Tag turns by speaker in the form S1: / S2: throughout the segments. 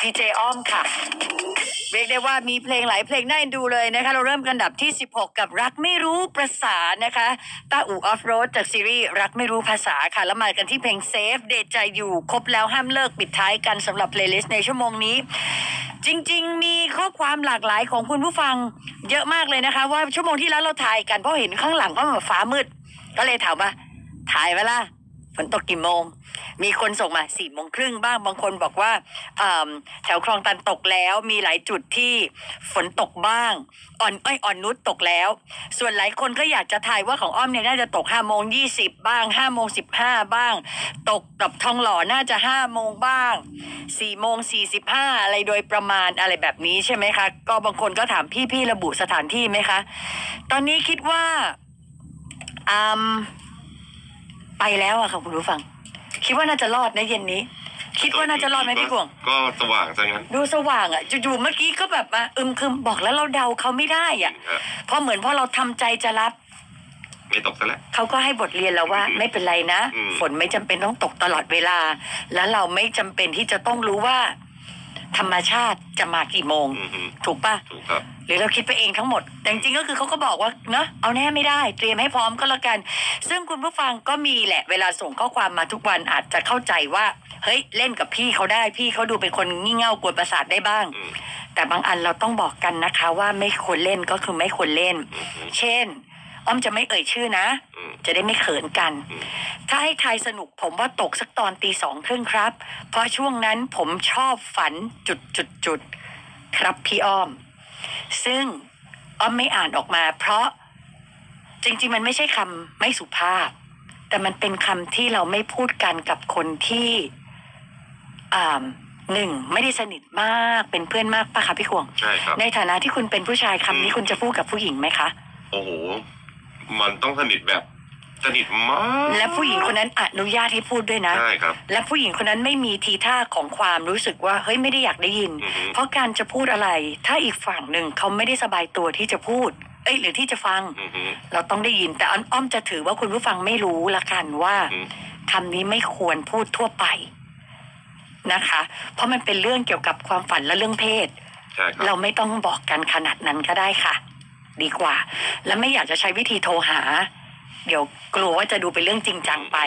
S1: พีเจอ้อมค่ะ เรียกได้ว่ามีเพลงหลายเพลงน่าเอ็นดูเลยนะคะ เราเริ่มกันดับที่ 16 กับรักไม่รู้ภาษานะคะตาอูออฟโรดจากซีรีส์รักไม่รู้ภาษาค่ะ แล้วมากันที่เพลงเซฟเดใจอยู่ครบแล้วห้ามเลิกปิดท้ายกันสำหรับเพลย์ลิสต์ในชั่วโมงนี้ จริง ๆ มีข้อความหลากหลายของคุณผู้ฟังเยอะมากเลยนะคะ ว่าชั่วโมงที่แล้วเราถ่ายกันเพราะเห็นข้างหลังก็แบบฟ้ามืด ก็เลยถามว่าถ่ายไหมล่ะ นตกกี่โมง มีคนส่งมาสี่โมงครึ่งบ้าง บางคนบอกว่าแถวคลองตันตกแล้ว มีหลายจุดที่ฝนตกบ้าง อ่อนอ้อยอ่อนนุชตกแล้ว ส่วนหลายคนก็อยากจะทายว่าของอ้อมเนี่ยน่าจะตกห้าโมงยี่สิบบ้างห้าโมงสิบห้าบ้าง ตกกับทองหล่อน่าจะห้าโมงบ้างสี่โมงสี่สิบห้าอะไรโดยประมาณอะไรแบบนี้ใช่ไหมคะ ก็บางคนก็ถามพี่พี่ระบุสถานที่ไหมคะ ตอนนี้คิดว่าอืม ไปแล้วอะค่ะคุณผู้ฟัง คิดว่าน่าจะรอดนะเย็นนี้ คิดว่าน่าจะรอดไหมพี่กวง
S2: ก็สว่างซะงั้น
S1: ดูสว่างอะจู่ๆเมื่อกี้ก็แบบมาอึมครึมบอกแล้วเราเดาเขาไม่ได้อะ
S2: ฮะ
S1: เพราะเหมือนพอเราทำใจจะรับ
S2: ไม่ตกซะแล้ว
S1: เขาก็ให้บทเรียนเราว่า
S2: อืม
S1: ไม่เป็นไรนะ
S2: อืม
S1: ฝนไม่จำเป็นต้องตกตลอดเวลา แล้วเราไม่จำเป็นที่จะต้องรู้ว่า ธรรมชาติจะมากี่โมง
S2: อือฮึ
S1: ถูกปะ
S2: ถูกครับ
S1: ห รือเราคิดไปเองทั้งหมด แต่จริงๆก็คือเขาก็บอกว่าเนาะเอาแน่ไม่ได้ เตรียมให้พร้อมก็แล้วกัน ซึ่งคุณผู้ฟังก็มีแหละ เวลาส่งข้อความมาทุกวันอาจจะเข้าใจว่า เฮ้ยเล่นกับพี่เขาได้พี่เขาดูเป็นคนงี่เง่ากวนประสาทได้บ้าง
S2: อืม
S1: แต่บางอันเราต้องบอกกันนะคะ ว่าไม่ควรเล่นก็คือไม่ควรเล่น
S2: อือฮึ
S1: เช่น อ้อมจะไม่เอ่ยชื่อนะ
S2: อืม
S1: จะได้ไม่เขินกัน
S2: อืม
S1: ถ้าให้ทายสนุกผมว่าตกสักตอนตีสองครึ่งครับ เพราะช่วงนั้นผมชอบฝันจุดจุดจุดๆครับพี่อ้อม ซึ่งอ้อมไม่อ่านออกมา เพราะจริง ๆ มันไม่ใช่คำไม่สุภาพ แต่มันเป็นคำที่เราไม่พูดกันกับคนที่อ่าหนึ่งไม่ได้สนิทมากเป็นเพื่อนมากปะคะพี่ขวง
S2: ใช่ครับ
S1: ในฐานะที่คุณเป็นผู้ชายคำนี้คุณจะพูดกับผู้หญิงไหมคะ
S2: โอ้โหมันต้องสนิทแบบ สนิทมาก
S1: และผู้หญิงคนนั้นอนุญาตให้พูดด้วยนะ
S2: ใช่ครับ
S1: และผู้หญิงคนนั้นไม่มีทีท่าของความรู้สึกว่าเฮ้ยไม่ได้อยากได้ยิน
S2: อือฮึ
S1: เพราะการจะพูดอะไร ถ้าอีกฝั่งหนึ่งเขาไม่ได้สบายตัวที่จะพูด เอ้ยหรือที่จะฟัง
S2: อือฮึ
S1: เราต้องได้ยินแต่อ้อมอ้อมจะถือว่าคุณผู้ฟังไม่รู้ละกันว่า
S2: อืม
S1: คำนี้ไม่ควรพูดทั่วไปนะคะ เพราะมันเป็นเรื่องเกี่ยวกับความฝันและเรื่องเพศ
S2: ใช่ครับ
S1: เราไม่ต้องบอกกันขนาดนั้นก็ได้ค่ะ ดีกว่า และไม่อยากจะใช้วิธีโทรหา เดี๋ยวกลัวว่าจะดูเป็นเรื่องจริงจังไป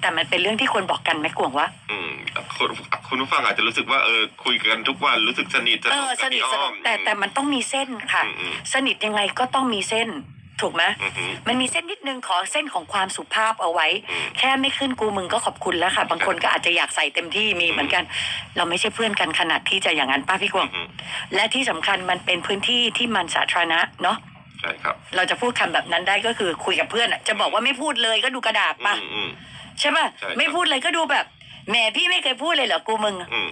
S1: แต่มันเป็นเรื่องที่ควรบอกกันไหมกวงว่า
S2: อืมคุณคุณผู้ฟังอาจจะรู้สึกว่าเออคุยกันทุกวันรู้สึกสนิท
S1: เออสนิทสนมแต่แต่มันต้องมีเส้นค่ะ
S2: อืมอืม
S1: สนิทยังไงก็ต้องมีเส้นถูกไหม
S2: อือฮึ
S1: มันมีเส้นนิดนึงขอเส้นของความสุภาพเอาไว้
S2: อืม
S1: แค่ไม่ขึ้นกูมึงก็ขอบคุณแล้วค่ะ บางคนก็อาจจะอยากใส่เต็มที่มีเหมือนกัน เราไม่ใช่เพื่อนกันขนาดที่จะอย่างนั้นป้าพี่กว
S2: อื
S1: ง
S2: อฮึ
S1: และที่สำคัญมันเป็นพื้นที่ที่มันสาธารณะเนาะ
S2: ใช่ครับ
S1: เราจะพูดคำแบบนั้นได้ก็คือคุยกับเพื่อนอะจะบอกว่าไม่พูดเลยก็ดูกระดาษ
S2: อื
S1: ป่ะ
S2: มอืม
S1: ใช่ป่ะ
S2: ใช่ครับ
S1: ไม่พูดเลยก็ดูแบบแหมพี่ไม่เคยพูดเลยเหรอกูมึง
S2: อืม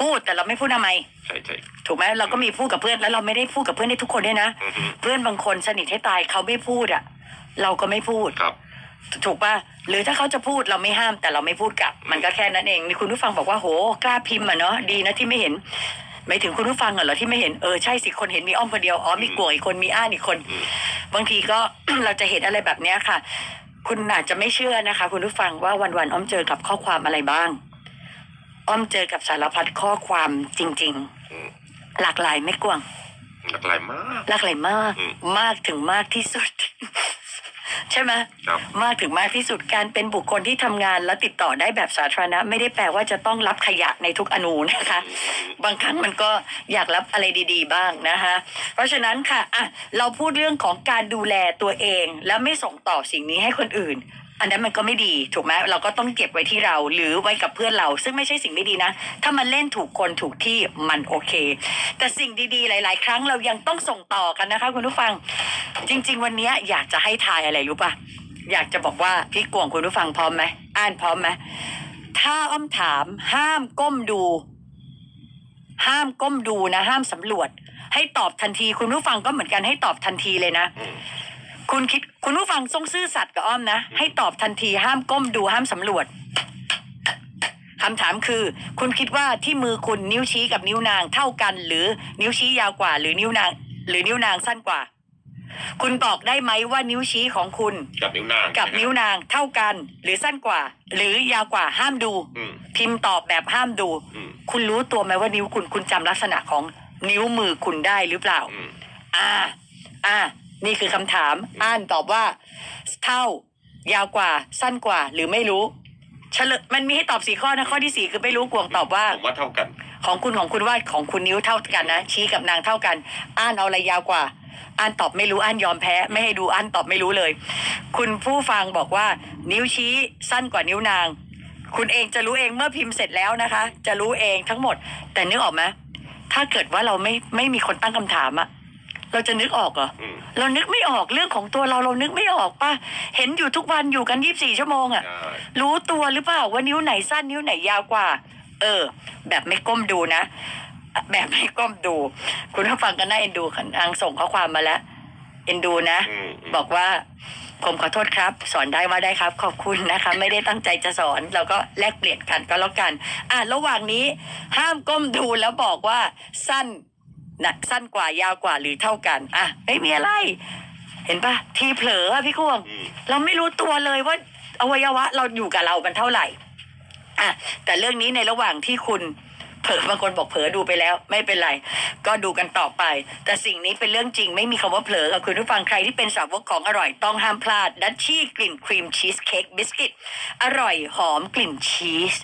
S1: พูดแต่เราไม่พูดทำไม
S2: ใช่ใช่
S1: ถูกไหมเราก็มีพูดกับเพื่อนแล้วเราไม่ได้พูดกับเพื่อนได้ทุกคนด้วยนะ
S2: อือฮึ
S1: เพื่อนบางคนสนิทให้ตายเขาไม่พูดอะ เราก็ไม่พูด
S2: ครับ
S1: ถูกป่ะหรือถ้าเขาจะพูดเราไม่ห้ามแต่เราไม่พูดกลับ มันก็แค่นั้นเอง มีคุณผู้ฟังบอกว่าโหกล้าพิมพ์อะเนาะดีนะที่ไม่เห็น ไม่ถึงคุณผู้ฟังเหรอที่ไม่เห็นเออใช่สิคนเห็นมีอ้อมคนเดียวอ๋อมีกลัวอีกคนมีอ้านอีกคน
S2: อืม
S1: บางทีก็ เราจะเห็นอะไรแบบเนี้ยค่ะ คุณอาจจะไม่เชื่อนะคะ คุณผู้ฟังว่าวันๆอ้อมเจอกับข้อความอะไรบ้าง อ้อมเจอกับสารพัดข้อความจริง
S2: อืม
S1: ๆหลากหลายไม่กวาง
S2: หลากหลายมาก
S1: หลากหลายมาก
S2: อืม
S1: มากถึงมากที่สุด ใช่ไหม
S2: ครับ
S1: มากถึงมากที่สุดการเป็นบุคคลที่ทำงานและติดต่อได้แบบสาธารณะ ไม่ได้แปลว่าจะต้องรับขยะในทุกอนูนะคะ บางครั้งมันก็อยากรับอะไรดีๆ บ้างนะคะเพราะฉะนั้นค่ะอะเราพูดเรื่องของการดูแลตัวเองและไม่ส่งต่อสิ่งนี้ให้คนอื่น อันนั้นมันก็ไม่ดีถูกไหมเราก็ต้องเก็บไว้ที่เราหรือไว้กับเพื่อนเรา ซึ่งไม่ใช่สิ่งไม่ดีนะ ถ้ามันเล่นถูกคนถูกที่มันโอเค แต่สิ่งดีๆ หลาย ๆ ครั้งเรายังต้องส่งต่อกันนะคะ คุณผู้ฟัง จริง ๆ วันนี้อยากจะให้ทายอะไรรู้ปะอยากจะบอกว่าพี่กวงคุณผู้ฟังพร้อมไหมอ่านพร้อมไหมถ้าอ้อมถามห้ามก้มดู ห้ามก้มดูนะ ห้ามสำรวจ ให้ตอบทันทีคุณผู้ฟังก็เหมือนกันให้ตอบทันทีเลยนะ คุณคิดคุณผู้ฟังทรงซื่อสัตย์กับอ้อมนะ ให้ตอบทันทีห้ามก้มดูห้ามสำรวจคำถามคือ คุณคิดว่าที่มือคุณนิ้วชี้กับนิ้วนางเท่ากัน หรือนิ้วชี้ยาวกว่า หรือนิ้วนาง หรือนิ้วนางสั้นกว่า คุณบอกได้ไหมว่านิ้วชี้ของคุณ
S2: กับนิ้วนาง
S1: กับนิ้วนางเท่ากัน หรือสั้นกว่า หรือยาวกว่าห้ามดู
S2: อืม
S1: พิมพ์ตอบแบบห้ามดู
S2: อืม
S1: คุณรู้ตัวไหมว่านิ้วคุณคุณจำลักษณะของนิ้วมือคุณได้หรือเปล่า
S2: อืม
S1: อ่า อ่า นี่คือคำถาม อ่านตอบว่า เท่ายาวกว่า สั้นกว่า หรือไม่รู้เฉลยมันมีให้ตอบสี่ข้อนะข้อที่สี่คือไม่รู้กวงตอบว่า
S2: ผมว่าเท่ากัน
S1: ของคุณของคุณว่าของคุณนิ้วเท่ากันนะชี้กับนางเท่ากัน อ่านเอาอะไรยาวกว่า อ่านตอบไม่รู้อ่านยอมแพ้ไม่ให้ดูอ่านตอบไม่รู้เลย คุณผู้ฟังบอกว่า นิ้วชี้สั้นกว่านิ้วนาง คุณเองจะรู้เองเมื่อพิมพ์เสร็จแล้วนะคะ จะรู้เองทั้งหมด แต่นึกออกไหมถ้าเกิดว่าเราไม่ไม่มีคนตั้งคำถามอะ เราจะนึกออกเหรอ
S2: อืม
S1: เรานึกไม่ออกเรื่องของตัวเราเรานึกไม่ออกป่ะ เห็นอยู่ทุกวันอยู่กันยี่บสี่ชั่วโมงอะ
S2: ใช่
S1: รู้ตัวหรือเปล่าว่านิ้วไหนสั้นนิ้วไหนยาวกว่า เออ แบบไม่ก้มดูนะ แบบไม่ก้มดู คุณผู้ฟังกันน่าเอ็นดูค่ะนางส่งข้อความมาแล้ว เอ็นดูนะ
S2: อืมม
S1: บอกว่าผมขอโทษครับ สอนได้ว่าได้ครับ ขอบคุณนะคะ ไม่ได้ตั้งใจจะสอน เราก็แลกเปลี่ยนกันก็แล้วกัน อะระหว่างนี้ห้ามก้มดูแล้วบอกว่าสั้น นะสั้นกว่ายาวกว่าหรือเท่ากัน อะไม่มีอะไร เห็นปะทีเผลออะพี่ควง
S2: อืม
S1: เราไม่รู้ตัวเลยว่าอวัยวะ เราอยู่กับเรามันเท่าไหร่อะแต่เรื่องนี้ในระหว่างที่คุณ เผลอบางคนบอกเผลอดูไปแล้ว ไม่เป็นไร ก็ดูกันต่อไป แต่สิ่งนี้เป็นเรื่องจริงไม่มีคำว่าเผลอกับคุณผู้ฟังใครที่เป็นสาวกของอร่อยต้องห้ามพลาดดัชชี่กลิ่นครีมชีสเค้กบิสกิตอร่อยหอมกลิ่นชีส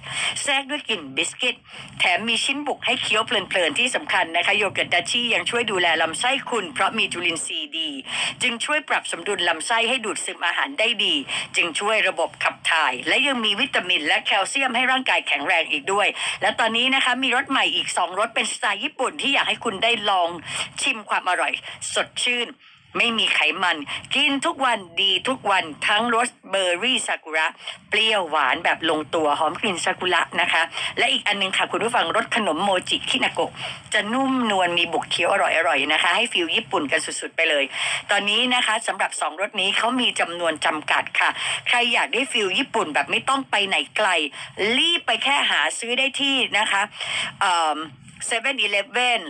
S1: แทรกด้วยกลิ่นบิสกิตแถมมีชิ้นบุกให้เคี้ยวเพลินๆที่สำคัญนะคะโยเกิร์ตดัชชี่ยังช่วยดูแลลำไส้คุณ เพราะมีจุลินทรีย์ดี จึงช่วยปรับสมดุลลำไส้ให้ดูดซึมอาหารได้ดี จึงช่วยระบบขับถ่าย และยังมีวิตามิน และแคลเซียมให้ร่างกายแข็งแรงอีกด้วย และตอนนี้นะคะมีรสใหม่อีก 2รสเป็นสไตล์ญี่ปุ่นที่อยากให้คุณได้ลองชิมความอร่อย สดชื่น ไม่มีไขมัน กินทุกวันดีทุกวันทั้งรสเบอร์รี่ซากุระ เปรี้ยวหวานแบบลงตัวหอมกลิ่นซากุระนะคะ และอีกอันหนึงค่ะคุณผู้ฟังรสขนมโมจิคินาโกะจะนุ่มนวลมีบุกเคี้ยวอร่อยๆนะคะ ให้ฟิลญี่ปุ่นกันสุดๆไปเลย ตอนนี้นะคะสำหรับสองรสนี้เขามีจำนวนจำกัดค่ะ ใครอยากได้ฟิลญี่ปุ่นแบบไม่ต้องไปไหนไกล รีบไปแค่หาซื้อได้ที่นะคะเซเว่นอีเลฟเว่น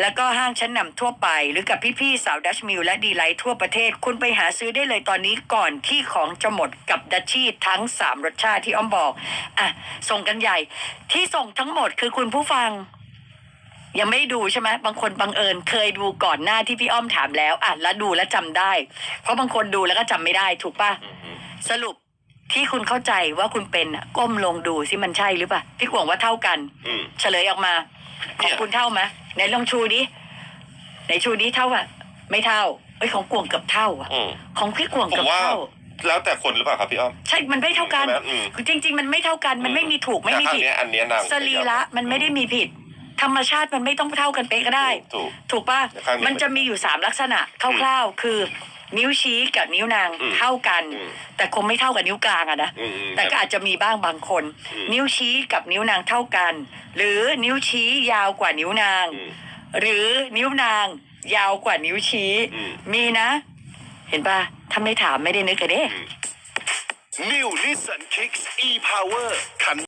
S1: แล้วก็ห้างชั้นนำทั่วไป หรือกับพี่ๆสาวดัชมิลและดีไลท์ทั่วประเทศ คุณไปหาซื้อได้เลยตอนนี้ก่อนที่ของจะหมดกับดัชชี่ทั้ง 3 รสชาติที่อ้อมบอกอะส่งกันใหญ่ ที่ส่งทั้งหมดคือคุณผู้ฟัง ยังไม่ได้ดูใช่ไหมบางคนบังเอิญเคยดูก่อนหน้าที่พี่อ้อมถามแล้วอะแล้วดูแล้วจำได้ เพราะบางคนดูแล้วก็จำไม่ได้ถูกปะ
S2: อืมอืม
S1: สรุปที่คุณเข้าใจว่าคุณเป็นอะก้มลงดูสิมันใช่หรือเปล่าพี่กวงว่าเท่ากัน
S2: อืม
S1: เฉลยออกมา ข
S2: เนี่
S1: อง
S2: ย
S1: คุณเท่าไหมไหนลองชูดิไหนชูดิเท่าอะ ไม่เท่าเอ้ยของกวงเกือบเท่าอะ
S2: อืม
S1: ของพี่กวง
S2: ผ
S1: เกือ
S2: ม
S1: บ
S2: ว่า
S1: เท่า
S2: แล้วแต่คนหรือเปล่าครับพี่อ้อม
S1: ใช่ มันไม่เท่ากัน
S2: ใช่ไหมอืม
S1: จริง ๆ มันไม่เท่ากัน มันไม่มีถูกไม่มี
S2: แต่
S1: ผิด
S2: ข้างเนี้ยอันเนี้ยนาง
S1: สรีระมันไม่ได้มีผิด ธรรมชาติมันไม่ต้องเท่ากันเป๊ะก็ได้
S2: ถูก
S1: ถูกป่ะ
S2: แต่ข้างนี้
S1: มันจะมีอยู่สามลักษณะคร่าวๆ คือ นิ้วชี้กับนิ้วนาง
S2: อืม
S1: เท่ากัน
S2: อืม
S1: แต่คงไม่เท่ากับนิ้วกลางอะนะ
S2: อืมอืม
S1: แต่ก็อาจจะมีบ้างบางคน
S2: อืม
S1: นิ้วชี้กับนิ้วนางเท่ากัน หรือนิ้วชี้ยาวกว่านิ้วนาง
S2: อืม
S1: หรือนิ้วนางยาวกว่านิ้วชี้
S2: อืม
S1: มีนะ เห็นป่ะถ้าไม่ถามไม่ได้นึกกันเด้
S3: New Nissan Kicks e-Power คัน